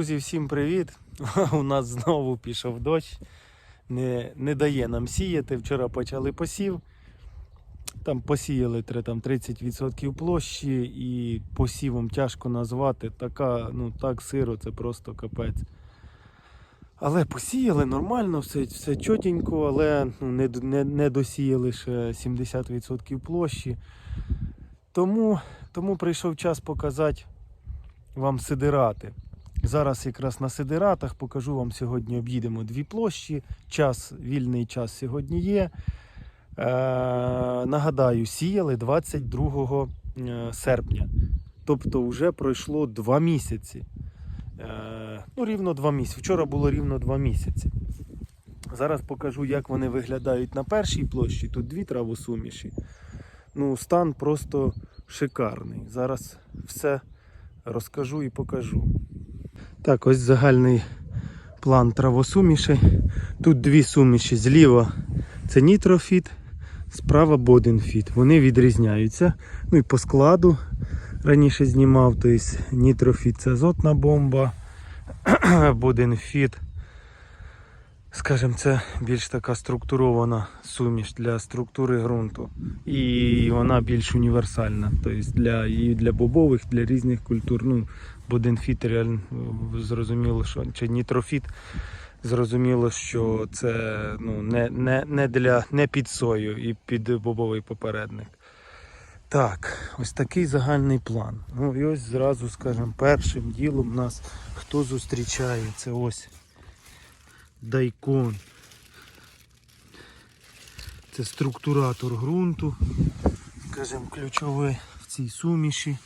Друзі, всім привіт! У нас знову пішов дощ. Не, не дає нам сіяти. Вчора почали посів. Там посіяли там 30% площі і посівом тяжко назвати. Така, ну так сиро, це просто капець. Але посіяли нормально, все, все чотенько, але ну, не, не, не досіяли ще 70% площі. Тому, тому прийшов час показати вам сидирати. Зараз якраз на сидиратах покажу вам сьогодні об'їдемо дві площі. Час, вільний час сьогодні є. Е, нагадаю, сіяли 22 е, серпня. Тобто вже пройшло два місяці. Е, ну, рівно два місяці. Вчора було рівно два місяці. Зараз покажу, як вони виглядають на першій площі. Тут дві травосуміші. Ну, стан просто шикарний. Зараз все розкажу і покажу. Так, ось загальний план травосумішей. Тут дві суміші. Зліва це нітрофіт, справа боденфіт. Вони відрізняються. Ну і по складу раніше знімав, тобто нітрофіт це азотна бомба, боденфіт, скажімо, це більш така структурована суміш для структури ґрунту. І вона більш універсальна. Тобто для, і для бобових, для різних культур. Ну, Боденфіт реально зрозуміло, що чи нітрофіт. Зрозуміло, що це ну, не, не, не, для, не під сою і під бобовий попередник. Так, ось такий загальний план. Ну і ось зразу, скажімо, першим ділом нас хто зустрічає, це ось дайкон. Це структуратор ґрунту, скажімо, ключовий в цій суміші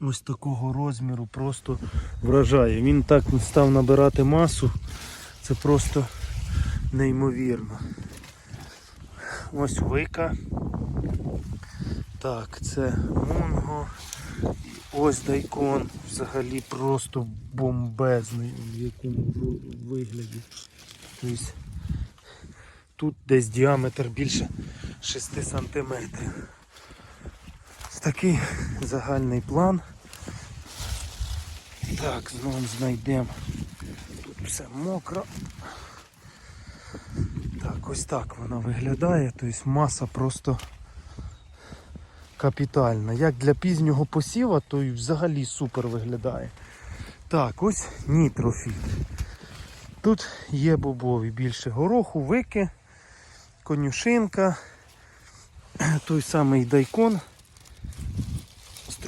ось такого розміру просто вражає. Він так став набирати масу, це просто неймовірно. Ось вика. Так, це Мунго. Ось дайкон взагалі просто бомбезний в якому вигляді. Тобто тут десь діаметр більше 6 сантиметрів. Ось такий загальний план. Так, знову знайдемо. Тут все мокро. Так, ось так вона виглядає. Тобто маса просто капітальна. Як для пізнього посіва, то і взагалі супер виглядає. Так, ось нітрофіт. Тут є бобові більше гороху, вики, конюшинка, той самий дайкон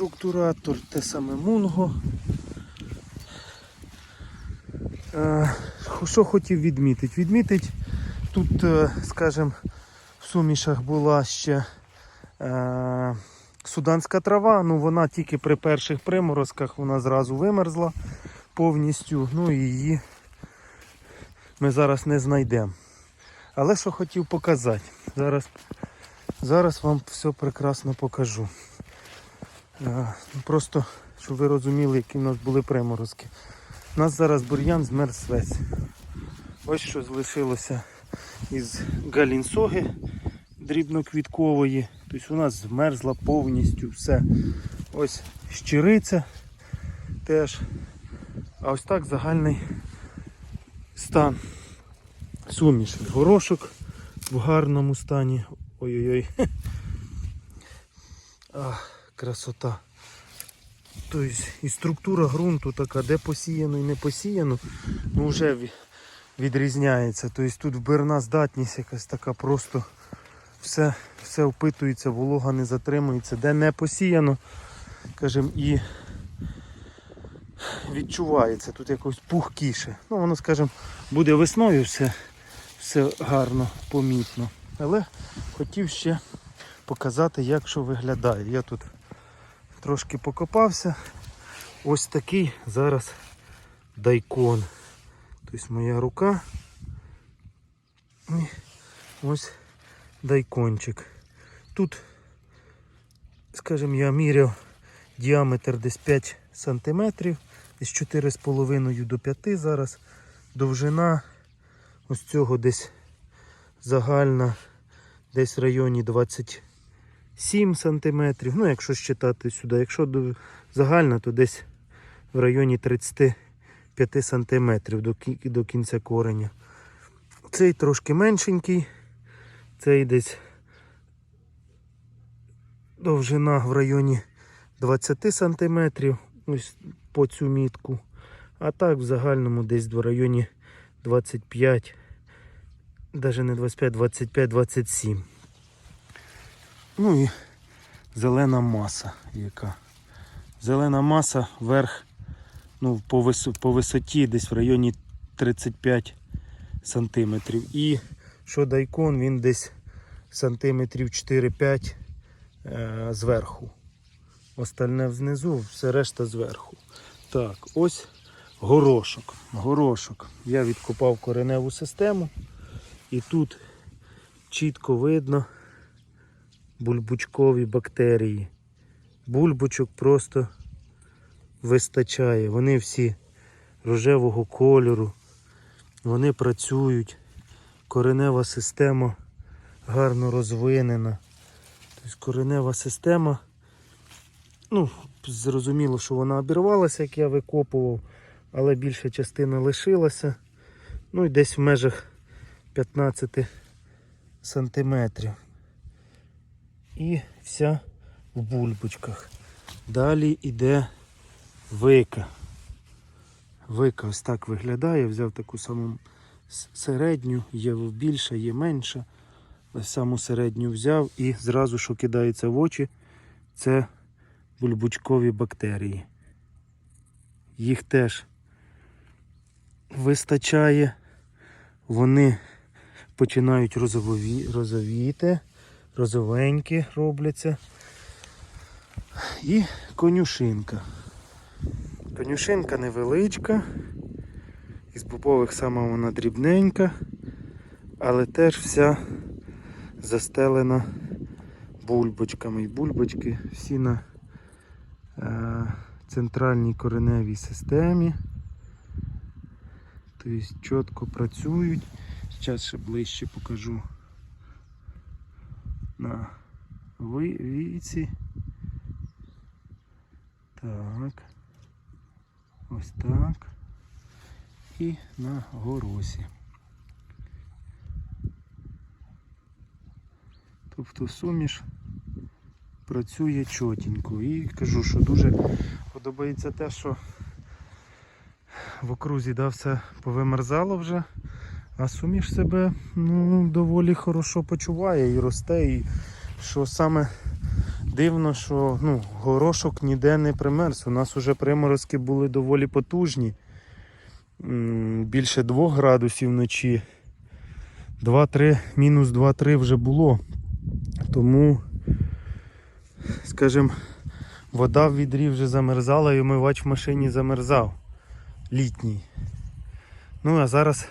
структуратор, те саме мунго. Е, Що хотів відмітити? Відмітити, тут, е, скажімо, в сумішах була ще е, суданська трава, ну вона тільки при перших приморозках вона зразу вимерзла повністю, ну і її ми зараз не знайдемо. Але що хотів показати, зараз, зараз вам все прекрасно покажу. Просто, щоб ви розуміли, які в нас були приморозки. У нас зараз бур'ян змерз весь. Ось що залишилося із галінсоги дрібноквіткової. Тобто у нас змерзла повністю все. Ось щириця теж. А ось так загальний стан. Суміш горошок в гарному стані. Ой-ой-ой. Красота. Тобто і структура ґрунту така, де посіяно і не посіяно, ну вже відрізняється. Тобто тут вбирна здатність якась така просто все, все впитується, волога не затримується, де не посіяно, скажімо, і відчувається тут якось пухкіше. Ну воно, скажімо, буде весною все, все гарно, помітно. Але хотів ще показати, як що виглядає. Я тут трошки покопався. Ось такий зараз дайкон. Тобто моя рука. І ось дайкончик. Тут, скажімо, я міряв діаметр десь 5 см, десь 4,5 до 5 зараз. Довжина ось цього десь загальна, десь в районі 20 7 см. Ну, якщо считати сюди, якщо загальна, то десь в районі 30 5 см до, кінця кореня. Цей трошки меншенький, цей десь довжина в районі 20 см, ось по цю мітку. А так в загальному десь в районі 25, навіть не 25, 25, 27. Ну і зелена маса яка. Зелена маса верх ну, по, висо- по висоті десь в районі 35 сантиметрів. І що дайкон, він десь сантиметрів 4-5 е, зверху. Остальне внизу, все решта зверху. Так, ось горошок. Горошок. Я відкопав кореневу систему. І тут чітко видно бульбучкові бактерії. Бульбочок просто вистачає. Вони всі рожевого кольору. Вони працюють. Коренева система гарно розвинена. Тобто коренева система. Ну, зрозуміло, що вона обірвалася, як я викопував, але більша частина лишилася. Ну і десь в межах 15 сантиметрів. І вся в бульбочках. Далі йде вика. Вика ось так виглядає. Взяв таку саму середню, є більша, є менша. Саму середню взяв і зразу, що кидається в очі, це бульбучкові бактерії. Їх теж вистачає. Вони починають розові, розовіти, розовенькі робляться. І конюшинка. Конюшинка невеличка. Із бобових сама вона дрібненька, але теж вся застелена бульбочками. І бульбочки всі на е, центральній кореневій системі. Тобто чітко працюють. Зараз ще ближче покажу на віці. Так. Ось так. І на горосі. Тобто суміш працює чотенько. І кажу, що дуже подобається те, що в окрузі да, все повимерзало вже, а суміш себе ну, доволі хорошо почуває і росте. І що саме дивно, що ну, горошок ніде не примерз. У нас вже приморозки були доволі потужні. Більше 2 градусів вночі. 2-3, мінус 2-3 вже було. Тому, скажімо, вода в відрі вже замерзала і омивач в машині замерзав. Літній. Ну а зараз.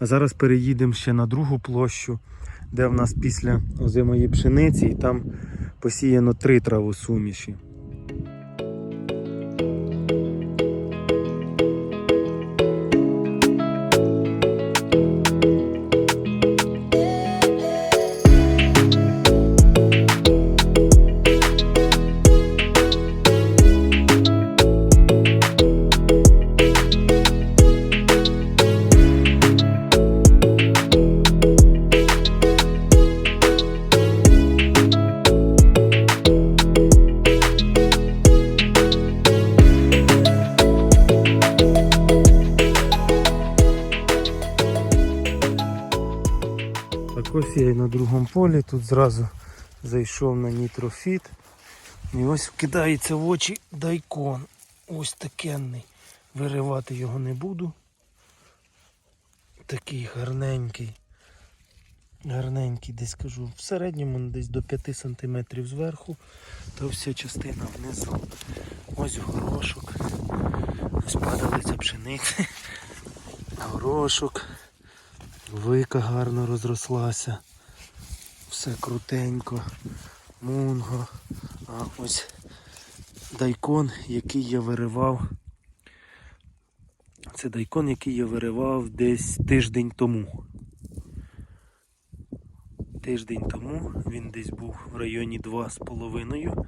А зараз переїдемо ще на другу площу, де в нас після озимої пшениці і там посіяно три травосуміші. Полі, тут зразу зайшов на нітрофіт. І ось вкидається в очі дайкон. Ось такенний. Виривати його не буду. Такий гарненький. Гарненький, десь кажу, в середньому десь до 5 см зверху, та вся частина внизу. Ось горошок. Ось падалиця пшениці. Горошок. Вика гарно розрослася. Все крутенько. Мунго. А ось дайкон, який я виривав. Це дайкон, який я виривав десь тиждень тому. Тиждень тому він десь був в районі 2,5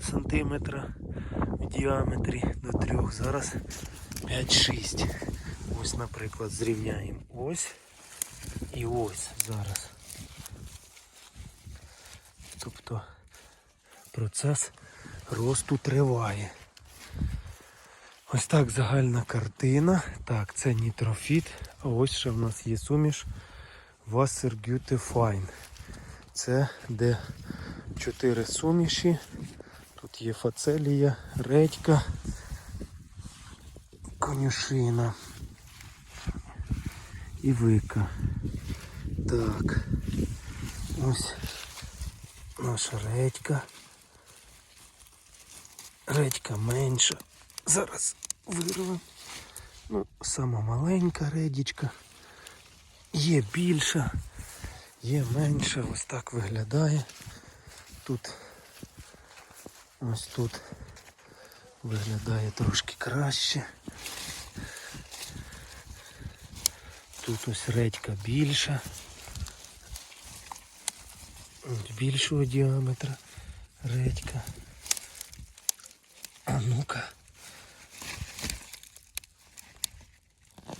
сантиметра. в діаметрі до 3. Зараз 5-6. Ось, наприклад, зрівняємо ось і ось зараз. Тобто процес росту триває. Ось так загальна картина. Так, це нітрофіт. А ось ще в нас є суміш Wassergüte Fine. Це де чотири суміші. Тут є фацелія, редька, конюшина і вика. Так. Ось наша редька. Редька менша. Зараз вирвемо. Ну, сама маленька редічка. Є більша, є менша, ось так виглядає. Тут ось тут виглядає трошки краще. Тут ось редька більша. Ось більшого діаметра редька. А ну-ка.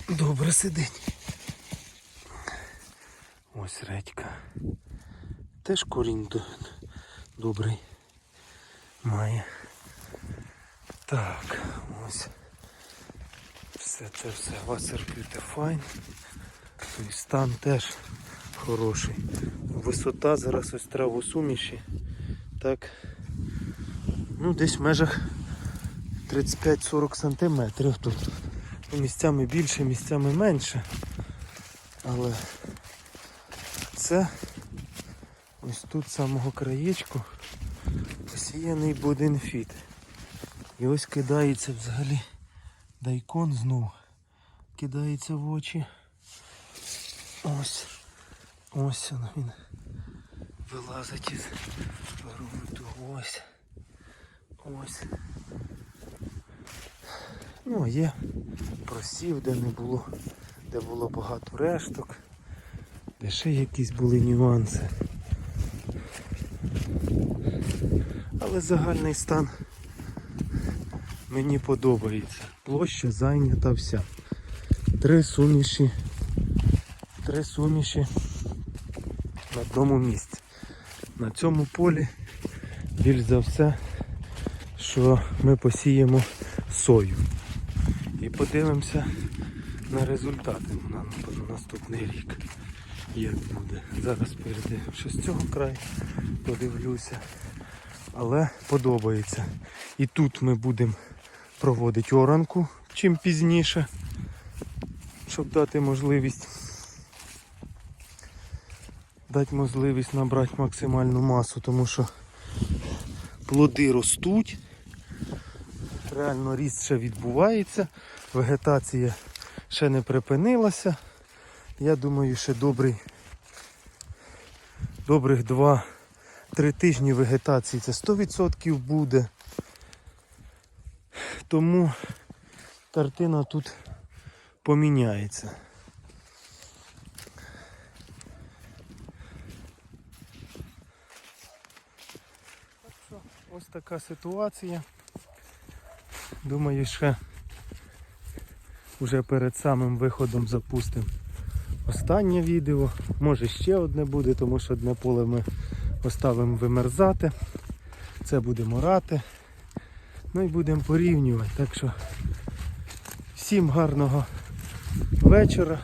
Добре сидить. Ось редька. Теж корінь добрий має. Так, ось. Все це все Fine. Тобто стан теж хороший. Висота зараз ось травосуміші. Так. Ну, десь в межах 35-40 сантиметрів тут. Ну, Місцями більше, місцями менше. Але це ось тут з самого краєчку посіяний будинфіт. І ось кидається взагалі дайкон знов. Кидається в очі. Ось. Ось він, він вилазить із ґрунту. Ось. Ось. Ну, є просів, де не було, де було багато решток, де ще якісь були нюанси. Але загальний стан мені подобається. Площа зайнята вся. Три суміші. Три суміші на одному місці. На цьому полі більш за все, що ми посіємо сою. І подивимося на результати на, на наступний рік. Як буде. Зараз передивимося з цього краю, подивлюся. Але подобається. І тут ми будемо проводити оранку чим пізніше, щоб дати можливість дати можливість набрати максимальну масу, тому що плоди ростуть, реально ріст ще відбувається, вегетація ще не припинилася. Я думаю, ще добрий, добрих 2-3 тижні вегетації це 100% буде. Тому картина тут поміняється. Так що ось така ситуація. Думаю, ще вже перед самим виходом запустимо останнє відео. Може ще одне буде, тому що одне поле ми поставимо вимерзати. Це будемо рати. Ну і будемо порівнювати. Так що всім гарного вечора,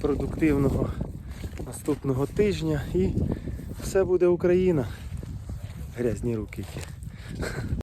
продуктивного наступного тижня і все буде Україна. Грязні руки.